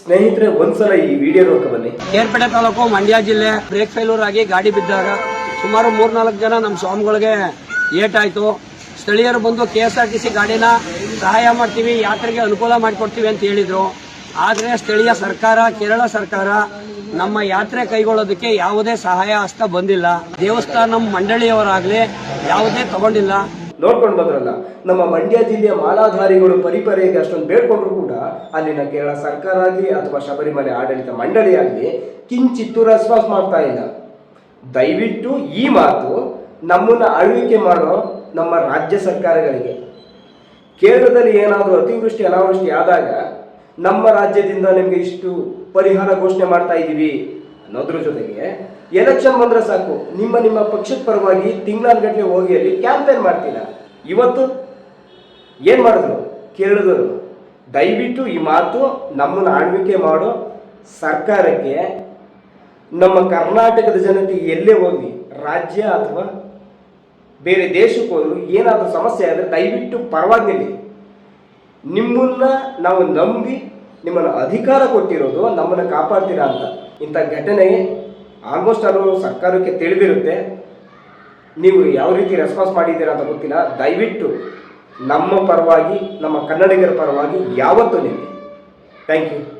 ಸ್ನೇಹಿತರೆ, ಒಂದ್ಸಲ ಈ ವಿಡಿಯೋ ನೋಡ್ಕೊ ಬನ್ನಿ. ಕೇರ್ಪೇಟೆ ತಾಲೂಕು ಮಂಡ್ಯ ಜಿಲ್ಲೆ ಬ್ರೇಕ್ ಫೇಲ್ಯೂರ್ ಆಗಿ ಗಾಡಿ ಬಿದ್ದಾಗ ಸುಮಾರು ಮೂರ್ನಾಲ್ಕು ಜನ ನಮ್ಮ ಸ್ವಾಮಿಗಳಿಗೆ ಏಟಾಯ್ತು. ಸ್ಥಳೀಯರು ಬಂದು K S R T C ಗಾಡಿನ ಸಹಾಯ ಮಾಡ್ತೀವಿ, ಯಾತ್ರೆಗೆ ಅನುಕೂಲ ಮಾಡಿಕೊಡ್ತೀವಿ ಅಂತ ಹೇಳಿದರು. ಆದರೆ ಸ್ಥಳೀಯ ಸರ್ಕಾರ, ಕೇರಳ ಸರ್ಕಾರ ನಮ್ಮ ಯಾತ್ರೆ ಕೈಗೊಳ್ಳೋದಕ್ಕೆ ಯಾವುದೇ ಸಹಾಯ ಹಸ್ತ ಬಂದಿಲ್ಲ. ದೇವಸ್ಥಾನ ಮಂಡಳಿಯವರಾಗಲಿ ಯಾವುದೇ ತಗೊಂಡಿಲ್ಲ. ನೋಡ್ಕೊಂಡು ಬಂದ್ರಲ್ಲ. ನಮ್ಮ ಮಂಡ್ಯ ಜಿಲ್ಲೆಯ ಮಾಲಾಧಾರಿಗಳು ಪರಿಪರೆಗೆ ಅಷ್ಟೊಂದು ಬೇಡ್ಕೊಂಡ್ರು ಕೂಡ ಅಲ್ಲಿನ ಕೇರಳ ಸರ್ಕಾರ ಆಗಲಿ ಅಥವಾ ಶಬರಿಮಲೆ ಆಡಳಿತ ಮಂಡಳಿ ಆಗಲಿ ಕಿಂಚಿತ್ತು ರೆಸ್ಪಾನ್ಸ್ ಮಾಡ್ತಾ ಇಲ್ಲ. ದಯವಿಟ್ಟು ಈ ಮಾತು ನಮ್ಮನ್ನ ಆಳ್ವಿಕೆ ಮಾಡೋ ನಮ್ಮ ರಾಜ್ಯ ಸರ್ಕಾರಗಳಿಗೆ. ಕೇರಳದಲ್ಲಿ ಏನಾದರೂ ಅತಿವೃಷ್ಟಿ, ಅನಾವೃಷ್ಟಿ ಆದಾಗ ನಮ್ಮ ರಾಜ್ಯದಿಂದ ನಿಮಗೆ ಇಷ್ಟು ಪರಿಹಾರ ಘೋಷಣೆ ಮಾಡ್ತಾ ಇದ್ದೀವಿ ಅನ್ನೋದ್ರ ಜೊತೆಗೆ ಎಲೆಕ್ಷನ್ ಬಂದ್ರೆ ಸಾಕು. ನಿಮ್ಮ ನಿಮ್ಮ ಪಕ್ಷದ ಪರವಾಗಿ ತಿಂಗಳಾನ್ಗಟ್ಲೆ ಹೋಗಿ ಅಲ್ಲಿ ಕ್ಯಾಂಪೇನ್ ಮಾಡ್ತೀರಾ? ಇವತ್ತು ಏನು ಮಾಡಿದ್ರು? ಕೇಳಿದ್ರು. ದಯವಿಟ್ಟು ಈ ಮಾತು ನಮ್ಮನ್ನು ಆಳ್ವಿಕೆ ಮಾಡೋ ಸರ್ಕಾರಕ್ಕೆ ನಮ್ಮ ಕರ್ನಾಟಕದ ಜನತೆ ಎಲ್ಲೇ ಹೋಗಿ ರಾಜ್ಯ ಅಥವಾ ಬೇರೆ ದೇಶಕ್ಕೆ ಹೋದ್ರು ಏನಾದರೂ ಸಮಸ್ಯೆ ಆದರೆ ದಯವಿಟ್ಟು ಪರವಾಗಿಲ್ಲ ನಿಮ್ಮನ್ನು ನಿಮ್ಮನ್ನ ನಾವು ನಂಬಿ ನಿಮ್ಮನ್ನು ಅಧಿಕಾರ ಕೊಟ್ಟಿರೋದು ನಮ್ಮನ್ನು ಕಾಪಾಡ್ತೀರಾ ಅಂತ. ಇಂಥ ಘಟನೆ ಆಲ್ಮೋಸ್ಟ್ ಅದು ಸರ್ಕಾರಕ್ಕೆ ತಿಳಿದಿರುತ್ತೆ. ನೀವು ಯಾವ ರೀತಿ ರೆಸ್ಪಾನ್ಸ್ ಮಾಡಿದ್ದೀರಾ ಅಂತ ಗೊತ್ತಿಲ್ಲ. ದಯವಿಟ್ಟು ನಮ್ಮ ಪರವಾಗಿ, ನಮ್ಮ ಕನ್ನಡಿಗರ ಪರವಾಗಿ ಯಾವತ್ತೂ ನಿಲ್ಲಿ. Thank you